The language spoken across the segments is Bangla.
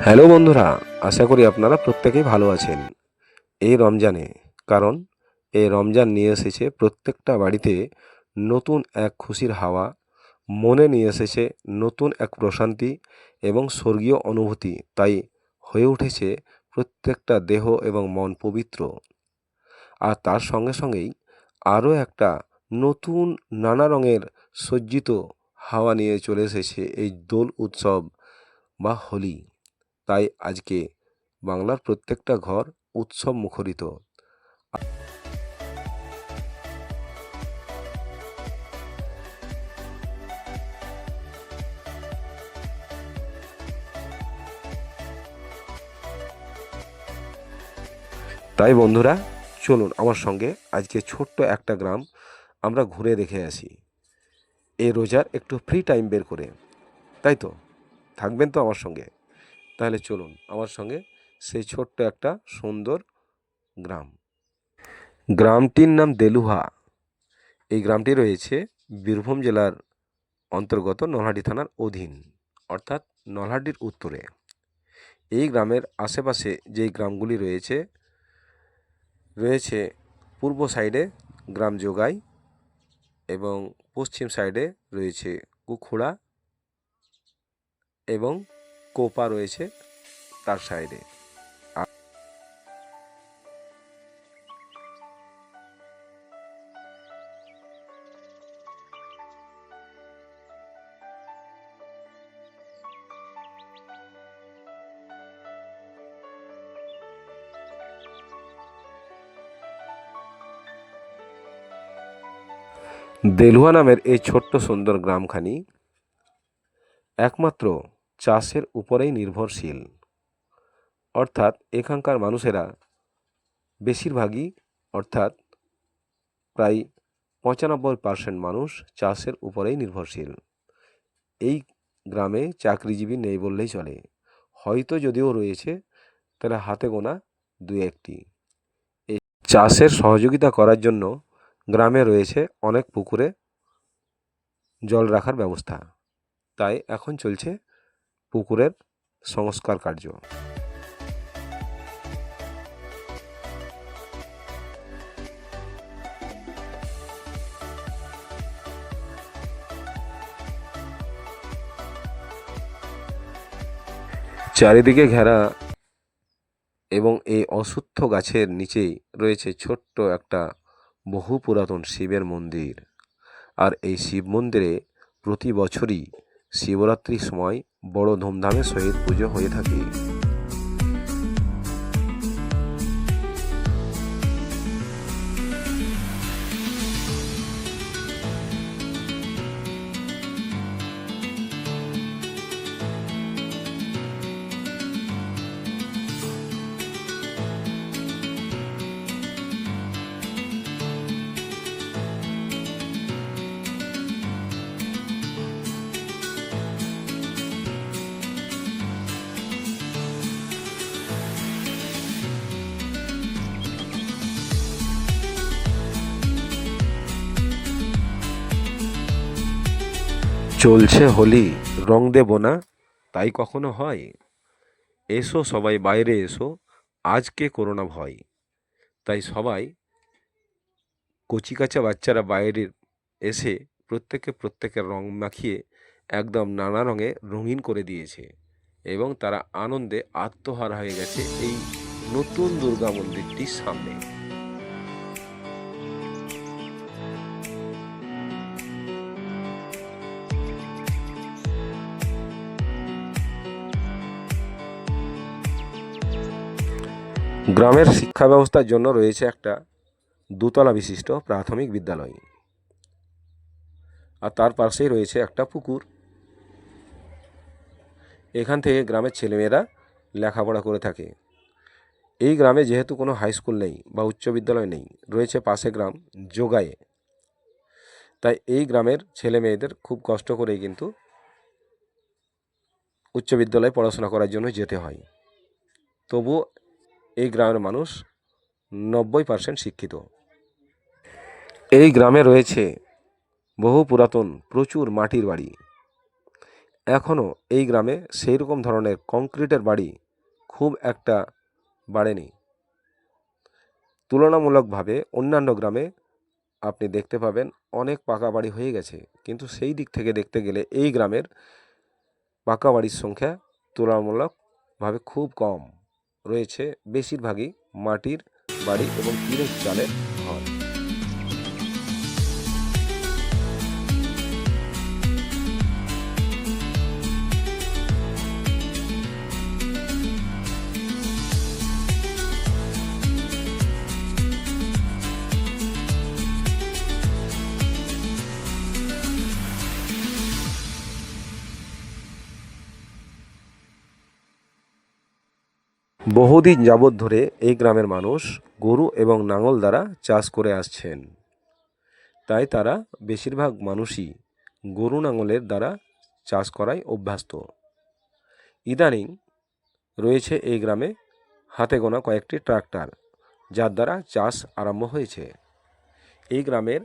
হ্যালো বন্ধুরা, আশা করি আপনারা প্রত্যেকেই ভালো আছেন। এই রমজানে, কারণ এই রমজান নিয়ে এসেছে প্রত্যেকটা বাড়িতে নতুন এক খুশির হাওয়া, মনে নিয়ে এসেছে নতুন এক প্রশান্তি এবং স্বর্গীয় অনুভূতি। তাই হয়ে উঠেছে প্রত্যেকটা দেহ এবং মন পবিত্র। আর তার সঙ্গে সঙ্গেই আরও একটা নতুন নানা রঙের সজ্জিত হাওয়া নিয়ে চলে এসেছে এই দোল উৎসব বা হোলি। তাই আজকে বাংলার প্রত্যেকটা ঘর উৎসব মুখরিত। তাই বন্ধুরা, চলুন আমার সঙ্গে আজকে ছোট্ট একটা গ্রাম আমরা ঘুরে দেখে আসি। এই রোজার একটু ফ্রি টাইম বের করে। তাই তো? থাকবেন তো আমার সঙ্গে? তাহলে চলুন আমার সঙ্গে সেই ছোট্ট একটা সুন্দর গ্রাম। গ্রামটির নাম দেলুহা। এই গ্রামটি রয়েছে বীরভূম জেলার অন্তর্গত নলহাটি থানার অধীন, অর্থাৎ নলহাটির উত্তরে। এই গ্রামের আশেপাশে যেই গ্রামগুলি রয়েছে রয়েছে পূর্ব সাইডে গ্রাম যোগাই এবং পশ্চিম সাইডে রয়েছে কুখুড়া এবং কোপা রয়েছে তার সাইডে। দেলুয়া নামের এই ছোট্ট সুন্দর গ্রামখানি একমাত্র চাষের উপরেই নির্ভরশীল। অর্থাৎ এখানকার মানুষেরা বেশিরভাগই অর্থাৎ প্রায় পঁচানব্বই পার্সেন্ট মানুষ চাষের উপরেই নির্ভরশীল। এই গ্রামে চাকরিজীবী নেই বললেই চলে। হয়তো যদিও রয়েছে, তাহলে হাতে গোনা দু একটি এই চাষের সহযোগিতা করার জন্য গ্রামে রয়েছে অনেক পুকুরে জল রাখার ব্যবস্থা। তাই এখন চলছে পুকুরের সংস্কার কার্য। চারিদিকে ঘেরা এবং এই অশ্বত্থ গাছের নিচেই রয়েছে ছোট্ট একটা বহু পুরাতন শিবের মন্দির। আর এই শিব মন্দিরে প্রতি বছরই শিবরাত্রির সময় বড় ধুমধামের সহিত পুজো হয়ে থাকে। চলছে হোলি, রং দেব না, তাই কখনো হয়? এসো সবাই, বাইরে এসো আজকে করোনা ভয়? তাই সবাই কচিকাচা বাচ্চারা বাইরে এসে প্রত্যেকে প্রত্যেকের রং মাখিয়ে একদম নানা রঙে রঙিন করে দিয়েছে এবং তারা আনন্দে আত্মহারা হয়ে গেছে এই নতুন দুর্গা মন্দিরটির সামনে। গ্রামের শিক্ষা ব্যবস্থার জন্য রয়েছে একটা দোতলা বিশিষ্ট প্রাথমিক বিদ্যালয়। আর তার পাশেই রয়েছে একটা পুকুর। এখান থেকে গ্রামের ছেলেমেয়েরা লেখাপড়া করে থাকে। এই গ্রামে যেহেতু কোনো হাই স্কুল নেই বা উচ্চ বিদ্যালয় নেই, রয়েছে পাশে গ্রাম যোগায়ে তাই এই গ্রামের ছেলে মেয়েদের খুব কষ্ট করে কিন্তু উচ্চ বিদ্যালয়ে পড়াশোনা করার জন্য যেতে হয়। তবুও এই গ্রামের মানুষ নব্বই পার্সেন্ট শিক্ষিত। এই গ্রামে রয়েছে বহু পুরাতন প্রচুর মাটির বাড়ি। এখনও এই গ্রামে সেই রকম ধরনের কংক্রিটের বাড়ি খুব একটা বাড়েনি। তুলনামূলকভাবে অন্যান্য গ্রামে আপনি দেখতে পাবেন অনেক পাকা বাড়ি হয়ে গেছে, কিন্তু সেই দিক থেকে দেখতে গেলে এই গ্রামের পাকা বাড়ির সংখ্যা তুলনামূলকভাবে খুব কম। রয়েছে। বেশিরভাগই মাটির বাড়ি এবং টিনের চালের বহুদিন যাবৎ ধরে এই গ্রামের মানুষ গরু এবং নাঙল দ্বারা চাষ করে আসছেন। তাই তারা বেশিরভাগ মানুষই গরু নাঙলের দ্বারা চাষ করায় অভ্যস্ত। ইদানিং রয়েছে এই গ্রামে হাতে গোনা কয়েকটি ট্রাক্টর, যার দ্বারা চাষ আরম্ভ হয়েছে। এই গ্রামের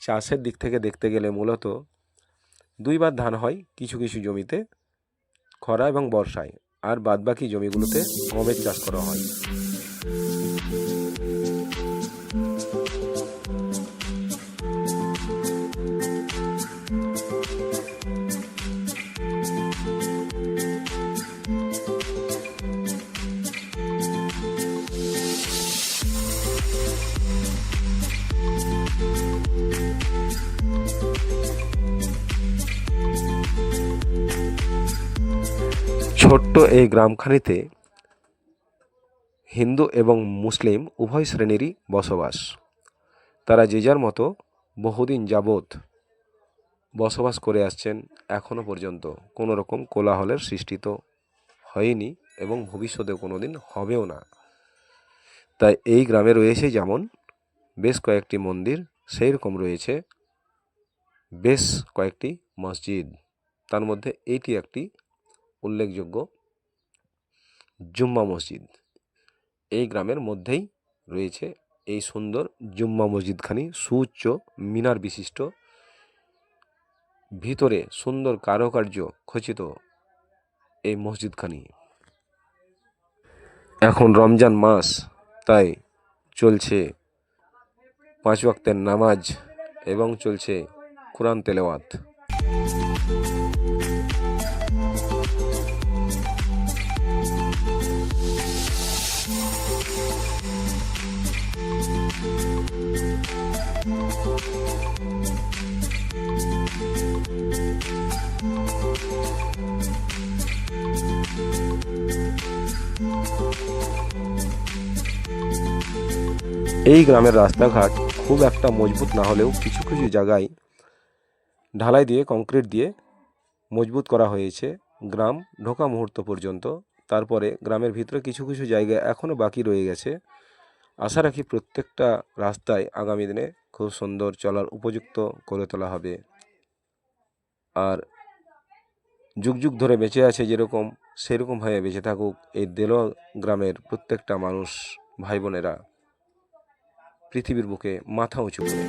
চাষের দিক থেকে দেখতে গেলে মূলত দুইবার ধান হয় কিছু কিছু জমিতে, খরা এবং বর্ষায়। আর বাদবাকি জমিগুলোতে গমের চাষ করা হয়। ছোট্ট এই গ্রামখানিতে হিন্দু এবং মুসলিম উভয় শ্রেণীরই বসবাস। তারা যে যার মতো বহুদিন যাবৎ বসবাস করে আসছেন এখনও পর্যন্ত কোনো রকম কোলাহলের সৃষ্টি তো হয়নি এবং ভবিষ্যতে কোনো দিন হবেও না। তাই এই গ্রামে রয়েছে যেমন বেশ কয়েকটি মন্দির সেই রকম রয়েছে বেশ কয়েকটি মসজিদ। তার মধ্যে এইটি একটি উল্লেখযোগ্য। জুম্মা মসজিদ। এই গ্রামের মধ্যেই রয়েছে এই সুন্দর জুম্মা মসজিদখানি। সুউচ্চ, মিনার বিশিষ্ট। ভিতরে সুন্দর কারুকার্য খচিত এই মসজিদখানি। এখন রমজান মাস, তাই চলছে পাঁচ ওয়াক্তের নামাজ এবং চলছে কোরআন তেলাওয়াত। এই গ্রামের রাস্তাঘাট খুব একটা মজবুত না হলেও কিছু কিছু জায়গায় ঢালাই দিয়ে, কংক্রিট দিয়ে মজবুত করা হয়েছে। গ্রাম ঢোকা মুহূর্ত পর্যন্ত। তারপরে গ্রামের ভিতরে কিছু কিছু জায়গা এখনও বাকি রয়ে গেছে। আশা রাখি প্রত্যেকটা রাস্তায় আগামী দিনে খুব সুন্দর চলার উপযুক্ত করে তোলা হবে। আর যুগ যুগ ধরে বেঁচে আছে যেরকম সেরকমভাবে বেঁচে থাকুক এই দেলোয়া গ্রামের প্রত্যেকটা মানুষ ভাই বোনেরা পৃথিবীর বুকে মাথা উঁচু করে।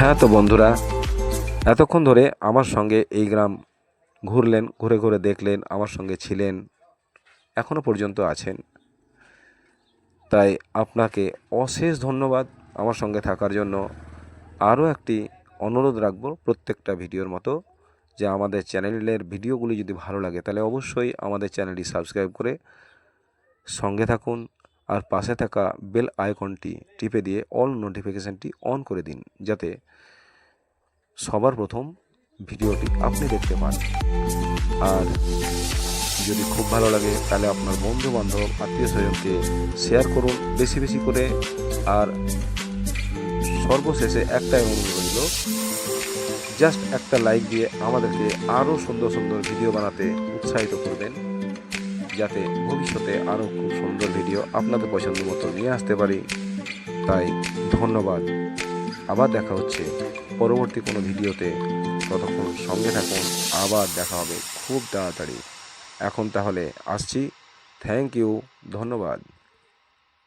হ্যাঁ তো বন্ধুরা, এতক্ষণ ধরে আমার সঙ্গে এই গ্রাম ঘুরলেন, ঘুরে ঘুরে দেখলেন, আমার সঙ্গে ছিলেন এখনও পর্যন্ত আছেন। তাই আপনাকে অশেষ ধন্যবাদ আমার সঙ্গে থাকার জন্য। আরও একটি অনুরোধ রাখব প্রত্যেকটা ভিডিওর মতো, যে আমাদের চ্যানেলের ভিডিওগুলি যদি ভালো লাগে, তাহলে অবশ্যই আমাদের চ্যানেলটি সাবস্ক্রাইব করে সঙ্গে থাকুন। আর পাশে থাকা বেল আইকনটি টিপে দিয়ে অল নোটিফিকেশানটি অন করে দিন, যাতে সবার প্রথম ভিডিওটি আপনি দেখতে পান। আর যদি খুব ভালো লাগে, তাহলে আপনার বন্ধু বান্ধব আত্মীয় স্বজনকে শেয়ার করুন বেশি বেশি করে। আর সর্বশেষে একটাই অনুরোধ রইল, জাস্ট একটা লাইক দিয়ে আমাদেরকে আরও সুন্দর সুন্দর ভিডিও বানাতে উৎসাহিত করবেন। যাতে ভবিষ্যতে আরও খুব সুন্দর ভিডিও আপনাদের পছন্দ মতো নিয়ে আসতে পারি। তাই ধন্যবাদ। আবার দেখা হচ্ছে পরবর্তী কোনো ভিডিওতে। ততক্ষণ সঙ্গে থাকুন। আবার দেখা হবে খুব তাড়াতাড়ি। এখন তাহলে আসছি। থ্যাংক ইউ ধন্যবাদ।